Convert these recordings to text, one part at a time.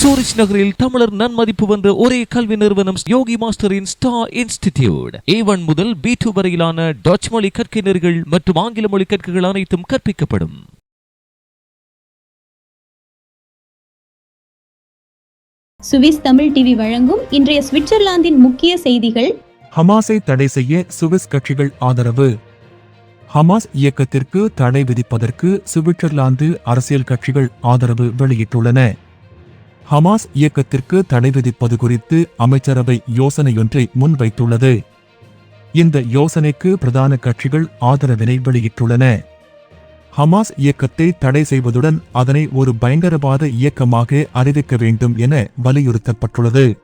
Zurich நகரில் தமிழர் நன்மதிப்பு வந்த ஒரே கல்வி நிறுவனம் யோகி மாஸ்டரின் ஸ்டார் இன்ஸ்டிடியூட். ஏ ஒன் முதல் பி டூ வரையிலான டச் மொழி கற்கையினர்கள் மற்றும் ஆங்கில மொழி கற்கைகள் அனைத்தும் கற்பிக்கப்படும். சுவிஸ் தமிழ் டிவி வழங்கும் இன்றைய சுவிட்சர்லாந்தின் முக்கிய செய்திகள். ஹமாஸை தடை செய்ய சுவிஸ் கட்சிகள் ஆதரவு. ஹமாஸ் இயக்கத்திற்கு தடை விதிப்பதற்கு சுவிட்சர்லாந்து அரசியல் கட்சிகள் ஆதரவு வெளியிட்டுள்ளன. ஹமாஸ் இயக்கத்திற்கு தடை விதிப்பது குறித்து அமைச்சரவை யோசனையொன்றை முன்வைத்துள்ளது. இந்த யோசனைக்கு பிரதான கட்சிகள் ஆதரவினை வெளியிட்டுள்ளன. ஹமாஸ் இயக்கத்தை தடை செய்வதுடன் அதனை ஒரு பயங்கரவாத இயக்கமாக அறிவிக்க வேண்டும் என வலியுறுத்தப்பட்டுள்ளது.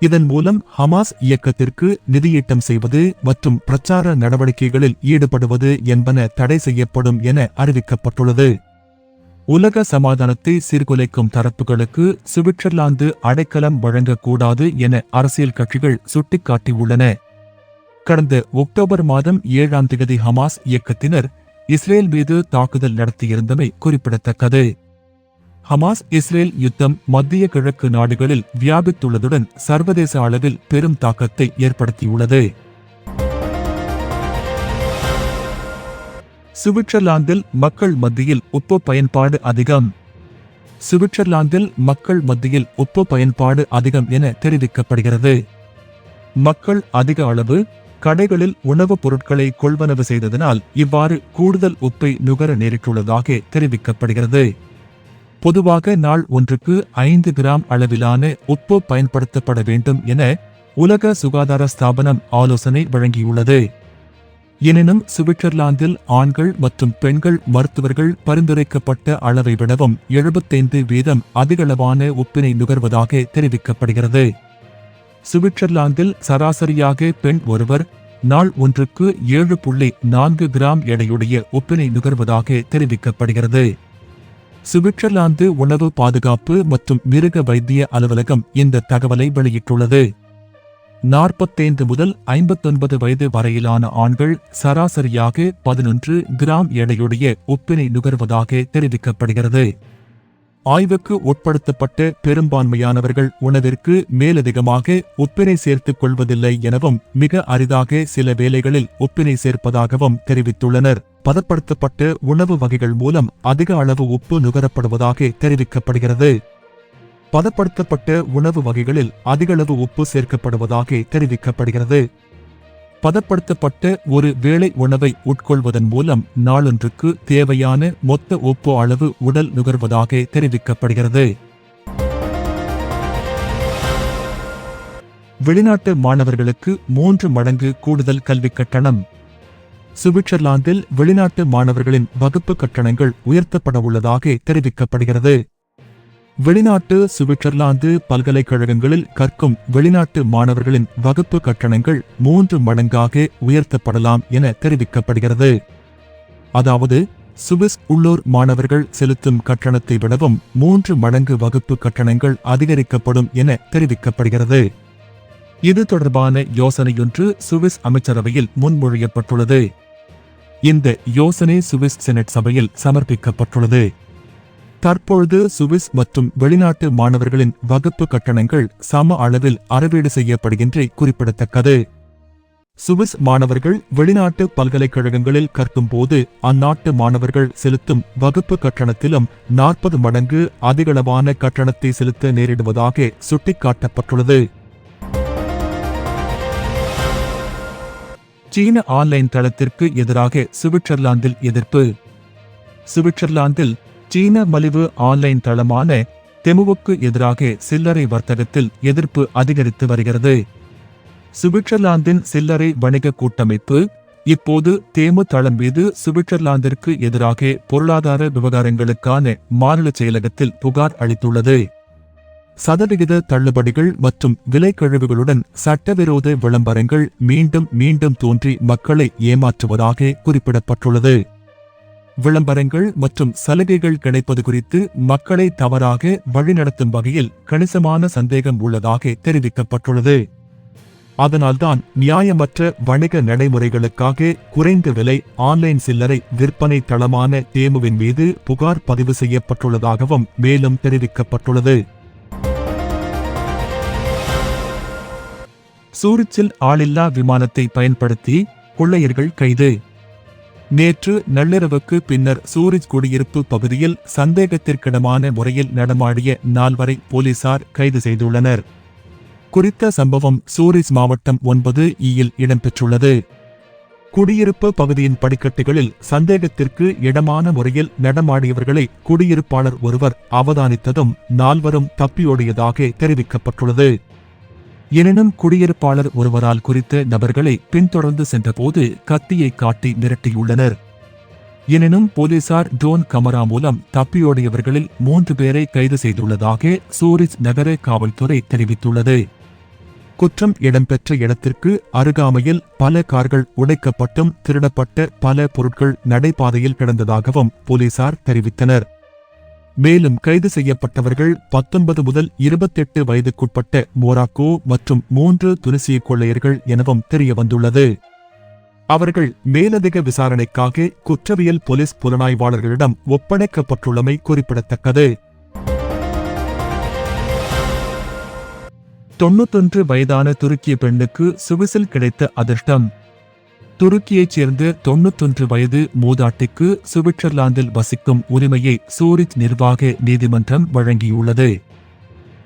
இதன் மூலம் ஹமாஸ் இயக்கத்திற்கு நிதியீட்டம் செய்வது மற்றும் பிரச்சார நடவடிக்கைகளில் ஈடுபடுவது என்பன தடை செய்யப்படும் என அறிவிக்கப்பட்டுள்ளது. உலக சமாதானத்தை சீர்குலைக்கும் தரப்புகளுக்கு சுவிட்சர்லாந்து அடைக்கலம் வழங்கக்கூடாது என அரசியல் கட்சிகள் சுட்டிக்காட்டியுள்ளன. கடந்த அக்டோபர் மாதம் ஏழாம் தேதி ஹமாஸ் இயக்கத்தினர் இஸ்ரேல் மீது தாக்குதல் நடத்தியிருந்தமை குறிப்பிடத்தக்கது. ஹமாஸ் இஸ்ரேல் யுத்தம் மத்திய கிழக்கு நாடுகளில் வியாபித்துள்ளதுடன் சர்வதேச அளவில் பெரும் தாக்கத்தை ஏற்படுத்தியுள்ளது. சுவிட்சர்லாந்தில் மக்கள் மத்தியில் உப்பு பயன்பாடு அதிகம். சுவிட்சர்லாந்தில் மக்கள் மத்தியில் உப்பு பயன்பாடு அதிகம் என தெரிவிக்கப்படுகிறது. மக்கள் அதிக அளவு கடைகளில் உணவுப் பொருட்களை கொள்வனவு செய்ததனால் இவ்வாறு கூடுதல் உப்பை நுகர நேரிட்டுள்ளதாக தெரிவிக்கப்படுகிறது. பொதுவாக நாள் ஒன்றுக்கு ஐந்து கிராம் அளவிலான உப்பு பயன்படுத்தப்பட வேண்டும் என உலக சுகாதார ஸ்தாபனம் ஆலோசனை வழங்கியுள்ளது. எனினும் சுவிட்சர்லாந்தில் ஆண்கள் மற்றும் பெண்கள் மருத்துவர்கள் பரிந்துரைக்கப்பட்ட அளவை விடவும் எழுபத்தைந்து வீதம் அதிகளவான உப்பினை நுகர்வதாக தெரிவிக்கப்படுகிறது. சுவிட்சர்லாந்தில் சராசரியாக பெண் ஒருவர் நாள் ஒன்றுக்கு ஏழு புள்ளி நான்கு கிராம் எடையுடைய உப்பினை நுகர்வதாக தெரிவிக்கப்படுகிறது. சுவிட்சர்லாந்து உணவு பாதுகாப்பு மற்றும் மிருக வைத்திய அலுவலகம் இந்த தகவலை வெளியிட்டுள்ளது. நாற்பத்தைந்து முதல் ஐம்பத்தொன்பது வயது வரையிலான ஆண்கள் சராசரியாக பதினொன்று கிராம் எடையுடைய உப்பினை நுகர்வதாக தெரிவிக்கப்படுகிறது. ஆய்வுக்கு உட்படுத்தப்பட்ட பெரும்பான்மையானவர்கள் உணவிற்கு மேலதிகமாக உப்பினை சேர்த்துக் கொள்வதில்லை எனவும் மிக அரிதாக சில வேளைகளில் உப்பினை சேர்ப்பதாகவும் தெரிவித்துள்ளனர். பதப்படுத்தப்பட்ட உணவு வகைகள் மூலம் அதிக அளவு உப்பு நுகரப்படுவதாக தெரிவிக்கப்படுகிறது. பதப்படுத்தப்பட்ட உணவு வகைகளில் அதிகளவு உப்பு சேர்க்கப்படுவதாக தெரிவிக்கப்படுகிறது. பதப்படுத்தப்பட்ட ஒரு வேளை உணவை உட்கொள்வதன் மூலம் நாளொன்றுக்கு தேவையான மொத்த உப்பு அளவு உடல் நுகர்வதாக தெரிவிக்கப்படுகிறது. வெளிநாட்டு மாணவர்களுக்கு மூன்று மடங்கு கூடுதல் கல்விக் கட்டணம். சுவிட்சர்லாந்தில் வெளிநாட்டு மாணவர்களின் வகுப்பு கட்டணங்கள் உயர்த்தப்பட உள்ளதாக தெரிவிக்கப்படுகிறது. வெளிநாட்டு சுவிட்சர்லாந்து பல்கலைக்கழகங்களில் கற்கும் வெளிநாட்டு மாணவர்களின் வகுப்பு கட்டணங்கள் மூன்று மடங்காக உயர்த்தப்படலாம் என தெரிவிக்கப்படுகிறது. அதாவது சுவிஸ் உள்ளூர் மாணவர்கள் செலுத்தும் கட்டணத்தை விடவும் மூன்று மடங்கு வகுப்பு கட்டணங்கள் அதிகரிக்கப்படும் என தெரிவிக்கப்படுகிறது. இது தொடர்பான யோசனையொன்று சுவிஸ் அமைச்சரவையில் முன்மொழியப்பட்டுள்ளது. இந்த யோசனை சுவிஸ் செனட் சபையில் சமர்ப்பிக்கப்பட்டுள்ளது. தற்பொழுது சுவிஸ் மற்றும் வெளிநாட்டு மாணவர்களின் வகுப்பு கட்டணங்கள் சம அளவில் அறவீடு செய்யப்படுகின்ற குறிப்பிடத்தக்கது. சுவிஸ் மாணவர்கள் வெளிநாட்டு பல்கலைக்கழகங்களில் கற்கும் போது அந்நாட்டு மாணவர்கள் செலுத்தும் வகுப்பு கட்டணத்திலும் நாற்பது மடங்கு அதிகளவான கட்டணத்தை செலுத்த நேரிடுவதாக சுட்டிக்காட்டப்பட்டுள்ளது. சீன ஆன்லைன் தளத்திற்கு எதிராக சுவிட்சர்லாந்தில் எதிர்ப்பு. சுவிட்சர்லாந்தில் சீன மலிவு ஆன்லைன் தளமான தெமுவுக்கு எதிராக சில்லறை வர்த்தகத்தில் எதிர்ப்பு அதிகரித்து வருகிறது. சுவிட்சர்லாந்தின் சில்லறை வணிக கூட்டமைப்பு இப்போது தேமு தளம் மீது சுவிட்சர்லாந்திற்கு எதிராக பொருளாதார விவகாரங்களுக்கான மாநில செயலகத்தில் புகார் அளித்துள்ளது. சதவிகித தள்ளுபடிகள் மற்றும் விலைக்கழிவுகளுடன் சட்டவிரோத விளம்பரங்கள் மீண்டும் மீண்டும் தோன்றி மக்களை ஏமாற்றுவதாக குறிப்பிடப்பட்டுள்ளது. விளம்பரங்கள் மற்றும் சலுகைகள் கிடைப்பது குறித்து மக்களை தவறாக வழிநடத்தும் வகையில் கணிசமான சந்தேகம் உள்ளதாக தெரிவிக்கப்பட்டுள்ளது. அதனால்தான் நியாயமற்ற வணிக நடைமுறைகளுக்காக குறைந்த விலை ஆன்லைன் சில்லறை விற்பனை தளமான தேமுவின் மீது புகார் பதிவு செய்யப்பட்டுள்ளதாகவும் மேலும் தெரிவிக்கப்பட்டுள்ளது. சூரிச்சில் ஆளில்லா விமானத்தை பயன்படுத்தி கொள்ளையர்கள் கைது. நேற்று நள்ளிரவுக்கு பின்னர் சூரிஜ் குடியிருப்பு பகுதியில் சந்தேகத்திற்கிடமான முறையில் நடமாடிய நால்வரை போலீசார் கைது செய்துள்ளனர். குறித்த சம்பவம் சூரிஜ் மாவட்டம் ஒன்பது ஈயில் இடம்பெற்றுள்ளது. குடியிருப்பு பகுதியின் படிக்கட்டுகளில் சந்தேகத்திற்கு இடமான முறையில் நடமாடியவர்களை குடியிருப்பாளர் ஒருவர் அவதானித்ததும் நால்வரும் தப்பியோடியதாக தெரிவிக்கப்பட்டுள்ளது. எனினும் குடியிருப்பாளர் ஒருவரால் குறித்த நபர்களை பின்தொடர்ந்து சென்றபோது கத்தியை காட்டி மிரட்டியுள்ளனர். எனினும் போலீசார் ட்ரோன் கமரா மூலம் தப்பியோடியவர்களில் மூன்று பேரை கைது செய்துள்ளதாக சூரிஜ் நகர காவல்துறை தெரிவித்துள்ளது. குற்றம் இடம்பெற்ற இடத்திற்கு அருகாமையில் பல கார்கள் உடைக்கப்பட்டும் திருடப்பட்ட பல பொருட்கள் நடைபாதையில் கிடந்ததாகவும் போலீசார் தெரிவித்தனர். மேலும் கைது செய்யப்பட்டவர்கள் பத்தொன்பது முதல் இருபத்தெட்டு வயதுக்குட்பட்ட மோராக்கோ மற்றும் மூன்று துனிசிய கொள்ளையர்கள் எனவும் தெரியவந்துள்ளது. அவர்கள் மேலதிக விசாரணைக்காக குற்றவியல் போலீஸ் புலனாய்வாளர்களிடம் ஒப்படைக்கப்பட்டுள்ளமை குறிப்பிடத்தக்கது. தொன்னூத்தொன்று வயதான துருக்கிய பெண்ணுக்கு சுவிசில் கிடைத்த அதிர்ஷ்டம். துருக்கியைச் சேர்ந்த தொன்னூத்தொன்று வயது மூதாட்டிக்கு சுவிட்சர்லாந்தில் வசிக்கும் உரிமையை சூரித் நிர்வாக நீதிமன்றம் வழங்கியுள்ளது.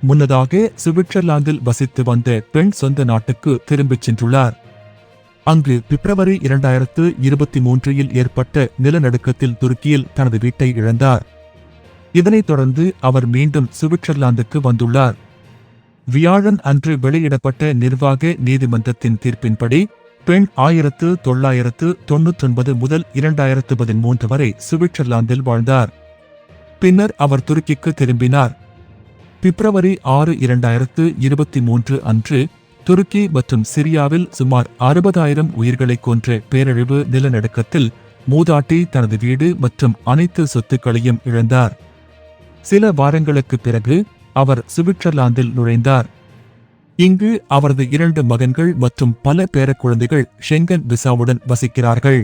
முன்னதாக சுவிட்சர்லாந்தில் வசித்து வந்த பெண் சொந்த நாட்டுக்கு திரும்பிச் சென்றுள்ளார். அங்கு பிப்ரவரி இரண்டாயிரத்து இருபத்தி மூன்றில் ஏற்பட்ட நிலநடுக்கத்தில் துருக்கியில் தனது வீட்டை இழந்தார். இதனைத் தொடர்ந்து அவர் மீண்டும் சுவிட்சர்லாந்துக்கு வந்துள்ளார். வியாழன் அன்று வெளியிடப்பட்ட நிர்வாக நீதிமன்றத்தின் தீர்ப்பின்படி பெண் ஆயிரத்து தொள்ளாயிரத்து தொன்னூற்றொன்பது முதல் இரண்டாயிரத்து பதிமூன்று வரை சுவிட்சர்லாந்தில் வாழ்ந்தார். பின்னர் அவர் துருக்கிக்கு திரும்பினார். பிப்ரவரி ஆறு இரண்டாயிரத்து இருபத்தி மூன்று அன்று துருக்கி மற்றும் சிரியாவில் சுமார் அறுபதாயிரம் உயிர்களை கொன்ற பேரழிவு நிலநடுக்கத்தில் மூதாட்டி தனது வீடு மற்றும் அனைத்து சொத்துக்களையும் இழந்தார். சில வாரங்களுக்கு பிறகு அவர் சுவிட்சர்லாந்தில் நுழைந்தார். இங்கு அவரது இரண்டு மகன்கள் மற்றும் பல பேரக்குழந்தைகள் ஷெங்கன் விசாவுடன் வசிக்கிறார்கள்.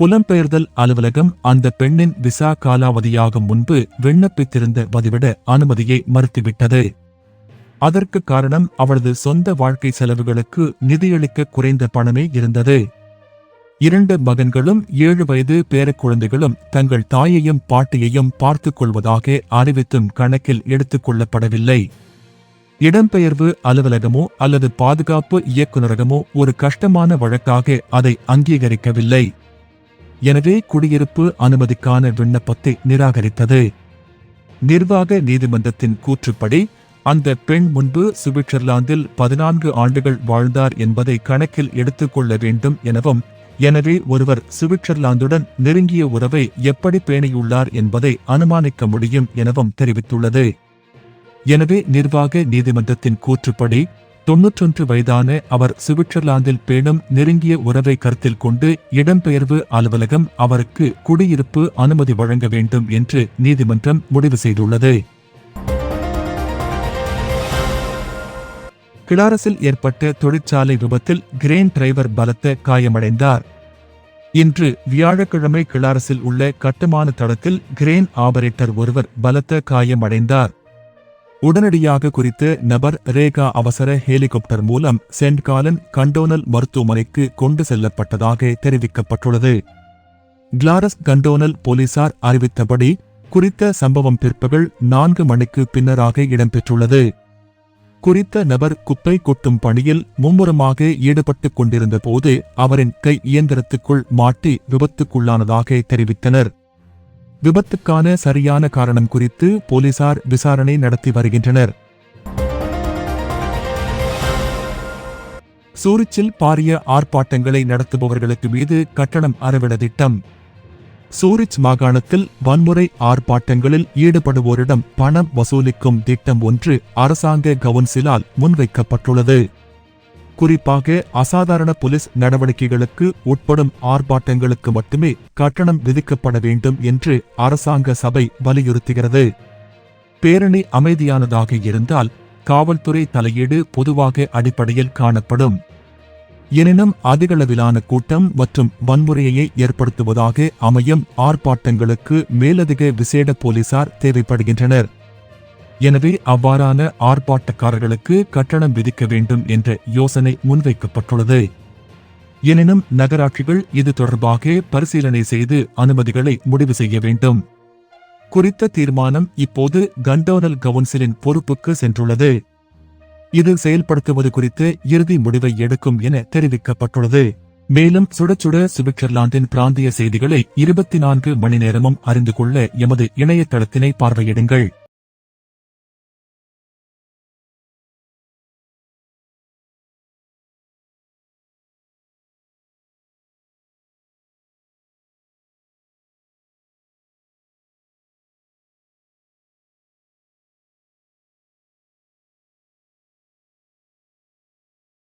புலம்பெயர்தல் அலுவலகம் அந்த பெண்ணின் விசா காலாவதியாகும் முன்பு விண்ணப்பித்திருந்த பதிவிட அனுமதியை மறுத்துவிட்டது. அதற்கு காரணம் அவளது சொந்த வாழ்க்கை செலவுகளுக்கு நிதியளிக்க குறைந்த பணமே இருந்தது. இரண்டு மகன்களும் ஏழு வயது பேரக்குழந்தைகளும் தங்கள் தாயையும் பாட்டியையும் பார்த்துக் கொள்வதாக அறிவித்தும் கணக்கில் எடுத்துக் கொள்ளப்படவில்லை. இடம்பெயர்வு அலுவலகமோ அல்லது பாதுகாப்பு இயக்குநரகமோ ஒரு கஷ்டமான வழக்காக அதை அங்கீகரிக்கவில்லை. எனவே குடியிருப்பு அனுமதிக்கான விண்ணப்பத்தை நிராகரித்தது. நிர்வாக நீதிமன்றத்தின் கூற்றுப்படி அந்த பெண் முன்பு சுவிட்சர்லாந்தில் பதினான்கு ஆண்டுகள் வாழ்ந்தார் என்பதை கணக்கில் எடுத்துக்கொள்ள வேண்டும் எனவும் எனவே ஒருவர் சுவிட்சர்லாந்துடன் நெருங்கிய உறவை எப்படி பேணியுள்ளார் என்பதை அனுமானிக்க முடியும் எனவும் தெரிவித்துள்ளது. எனவே நிர்வாக நீதிமன்றத்தின் கூற்றுப்படி தொன்னூற்றொன்று வயதான அவர் சுவிட்சர்லாந்தில் பேணும் நெருங்கிய உறவை கருத்தில் கொண்டு இடம்பெயர்வு அலுவலகம் அவருக்கு குடியிருப்பு அனுமதி வழங்க வேண்டும் என்று நீதிமன்றம் முடிவு செய்துள்ளது. கிளாரஸில் ஏற்பட்ட தொழிற்சாலை விபத்தில் கிரேன் டிரைவர் பலத்த காயமடைந்தார். இன்று வியாழக்கிழமை கிளாரஸில் உள்ள கட்டுமான தளத்தில் கிரேன் ஆபரேட்டர் ஒருவர் பலத்த காயமடைந்தார். உடனடியாக குறித்த நபர் ரேகா அவசர ஹெலிகாப்டர் மூலம் சென்ட் காலன் கண்டோனல் மருத்துவமனைக்கு கொண்டு செல்லப்பட்டதாக தெரிவிக்கப்பட்டுள்ளது. கிளாரஸ் கண்டோனல் போலீசார் அறிவித்தபடி குறித்த சம்பவம் பிற்பகல் நான்கு மணிக்கு பின்னராக இடம்பெற்றுள்ளது. குறித்த நபர் குப்பை கொட்டும் பணியில் மும்முரமாக ஈடுபட்டுக் கொண்டிருந்த போது அவரின் கை இயந்திரத்துக்குள் மாட்டி விபத்துக்குள்ளானதாக தெரிவித்தனர். விபத்துக்கான சரியான காரணம் குறித்து போலீசார் விசாரணை நடத்தி வருகின்றனர். சூரிச்சில் பாரிய ஆர்ப்பாட்டங்களை நடத்துபவர்களுக்கு மீது கட்டணம் அறவிட திட்டம். சூரிச் மாகாணத்தில் வன்முறை ஆர்ப்பாட்டங்களில் ஈடுபடுவோரிடம் பணம் வசூலிக்கும் திட்டம் ஒன்று அரசாங்க கவுன்சிலால் முன்வைக்கப்பட்டுள்ளது. குறிப்பாக அசாதாரண போலீஸ் நடவடிக்கைகளுக்கு உட்படும் ஆர்ப்பாட்டங்களுக்கு மட்டுமே கட்டணம் விதிக்கப்பட வேண்டும் என்று அரசாங்க சபை வலியுறுத்துகிறது. பேரணி அமைதியானதாக இருந்தால் காவல்துறை தலையீடு பொதுவாக அடிப்படையில் காணப்படும். எனினும் அதிகளவிலான கூட்டம் மற்றும் வன்முறையை ஏற்படுத்துவதாக அமையும் ஆர்ப்பாட்டங்களுக்கு மேலதிக விசேட போலீசார் தேவைப்படுகின்றனர். எனவே அவ்வாறான ஆர்ப்பாட்டக்காரர்களுக்கு கட்டணம் விதிக்க வேண்டும் என்ற யோசனை முன்வைக்கப்பட்டுள்ளது. எனினும் நகராட்சிகள் இது தொடர்பாக பரிசீலனை செய்து அனுமதிகளை முடிவு செய்ய வேண்டும். குறித்த தீர்மானம் இப்போது கண்டோனல் கவுன்சிலின் பொறுப்புக்கு சென்றுள்ளது. இது செயல்படுத்துவது குறித்து இறுதி முடிவை எடுக்கும் என தெரிவிக்கப்பட்டுள்ளது. மேலும் சுட சுட சுவிட்சர்லாந்தின் பிராந்திய செய்திகளை இருபத்தி நான்கு மணி நேரமும் அறிந்து கொள்ள எமது இணையதளத்தினை பார்வையிடுங்கள்.